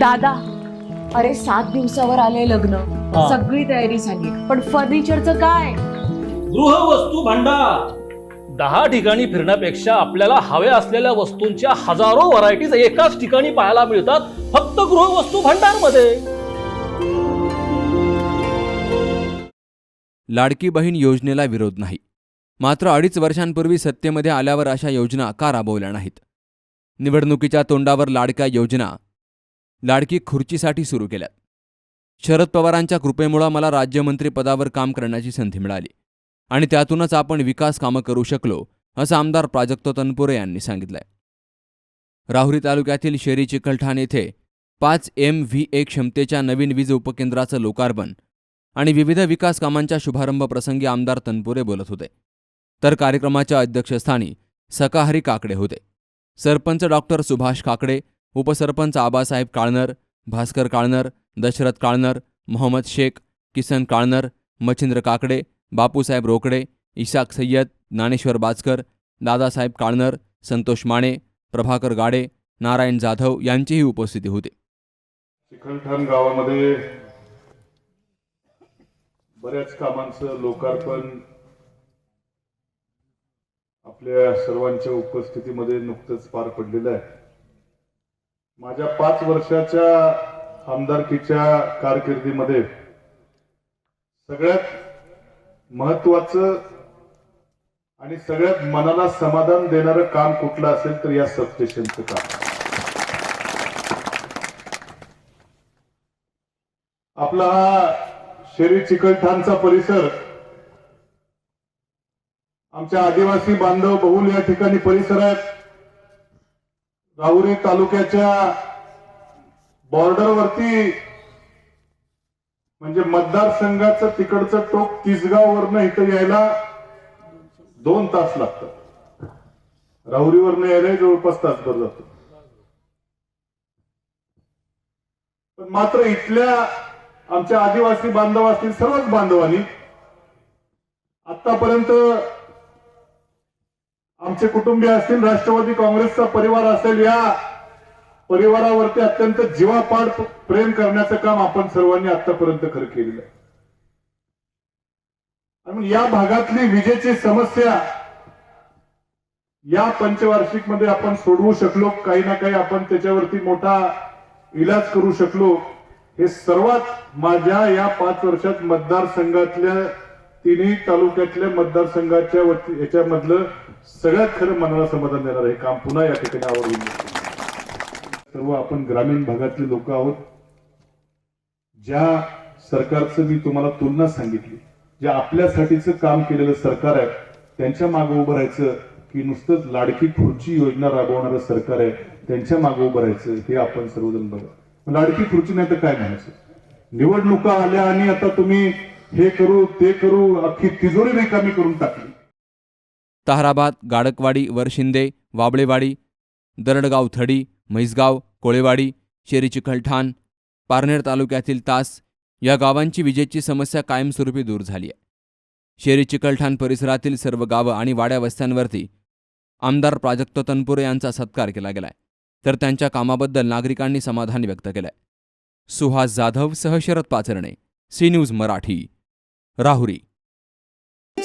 दादा अरे सात दिवसावर आले लग्न. हा. सगळी तयारी झाली. पण फर्निचरचं काय? गृहवस्तू भांडार. दहा ठिकाणी फिरण्यापेक्षा आपल्याला हव्या असलेल्या वस्तूंच्या हजारो व्हरायटीज एकाच ठिकाणी पाहायला मिळतात फक्त गृहवस्तू भांडारमध्ये लाडकी बहीण योजनेला विरोध नाही. मात्र अडीच वर्षांपूर्वी सत्तेमध्ये आल्यावर अशा योजना का राबवल्या नाहीत? निवडणुकीच्या तोंडावर लाडक्या योजना लाडकी खुर्चीसाठी सुरू केल्यात. शरद पवारांच्या कृपेमुळं मला राज्यमंत्रीपदावर काम करण्याची संधी मिळाली आणि त्यातूनच आपण विकास कामं करू शकलो असं आमदार प्राजक्त तनपुरे यांनी सांगितलंय. राहुरी तालुक्यातील शेरी चिकलठाण येथे पाच एम व्ही ए क्षमतेच्या नवीन वीज उपकेंद्राचं लोकार्पण आणि विविध विकास कामांच्या शुभारंभ प्रसंगी आमदार तनपुरे बोलत होते. तर कार्यक्रमाच्या अध्यक्षस्थानी सकाहरी काकडे होते. सरपंच डॉक्टर सुभाष काकडे उपसरपंच आबासाहेब काळनर भास्कर काळनर दशरथ काळनर मोहम्मद शेख किसन काळनर मच्छिंद्र काकडे बापूसाहेब रोकडे इशाक सय्यद ज्ञानेश्वर बाजकर दादासाहेब काळनर संतोष माने प्रभाकर गाडे नारायण जाधव यांचीही उपस्थिती होती. चिखलठाण गावामध्ये बऱ्याच कामांचं लोकार्पण आपल्या सर्वांच्या उपस्थितीमध्ये नुकतंच पार पडलेलं आहे. माझ्या पाच वर्षाच्या आमदारकीच्या कारकिर्दीमध्ये सगळ्यात महत्वाचं आणि सगळ्यात मनाला समाधान देणारं काम कुठलं असेल तर या सबस्टेशनचं काम. आपला हा शेरी चिकलठाणचा परिसर आमच्या आदिवासी बांधव बहुल या ठिकाणी परिसर आहेत. राहुरी तालुक्याच्या बॉर्डरवरती म्हणजे मतदारसंघाचं तिकडचं टोक तिसगाववरनं इथं यायला दोन तास लागतात. राहुरीवरनं यायला जवळपास तासभर जातो. पण मात्र इथल्या आमच्या आदिवासी बांधव असतील सर्वच बांधवांनी आतापर्यंत आमचे कुटुंबीय असतील राष्ट्रवादी काँग्रेसचा परिवार असेल या परिवारावरती अत्यंत जीवापाड प्रेम करण्याचं काम आपण सर्वांनी आतापर्यंत खरं केलेलं आहे. आणि या भागातली विजेची समस्या या पंचवार्षिकमध्ये आपण सोडवू शकलो काही ना काही आपण त्याच्यावरती मोठा इलाज करू शकलो. हे सर्वात माझ्या या पाच वर्षात मतदारसंघातल्या तिन्ही तालुक्यातल्या मतदारसंघाच्या वती- याच्यामधलं सगळ्यात खरं मनाला समाधान देणार हे काम पुन्हा या ठिकाणी आवडून सर्व आपण ग्रामीण भागातले लोक आहोत. ज्या सरकारचं मी तुम्हाला तुलना सांगितली जे आपल्यासाठीचं काम केलेलं सरकार आहे त्यांच्या मागे उभं राहायचं की नुसतंच लाडकी खुर्ची योजना राबवणारं सरकार आहे त्यांच्या मागे उभं राहायचं हे आपण सर्वजण बघा. लाडकी खुर्ची नाही तर काय म्हणायचं? निवडणुका आल्या आणि आता तुम्ही हे करू ते करू अख्खी तिजोरी रिकामी करून टाकली. ताहराबाद गाडकवाडी वरशिंदे वाबळेवाडी दरडगाव थडी म्हैसगाव कोळेवाडी शेरी चिखलठाण पारनेर तालुक्यातील तास या गावांची विजेची समस्या कायमस्वरूपी दूर झाली आहे. शेरी चिखलठाण परिसरातील सर्व गावं आणि वाड्या वस्त्यांवरती आमदार प्राजक्त तनपुरे यांचा सत्कार केला गेलाय तर त्यांच्या कामाबद्दल नागरिकांनी समाधान व्यक्त केलंय. सुहास जाधव सह शरद पाचरणे सी न्यूज मराठी राहुरी.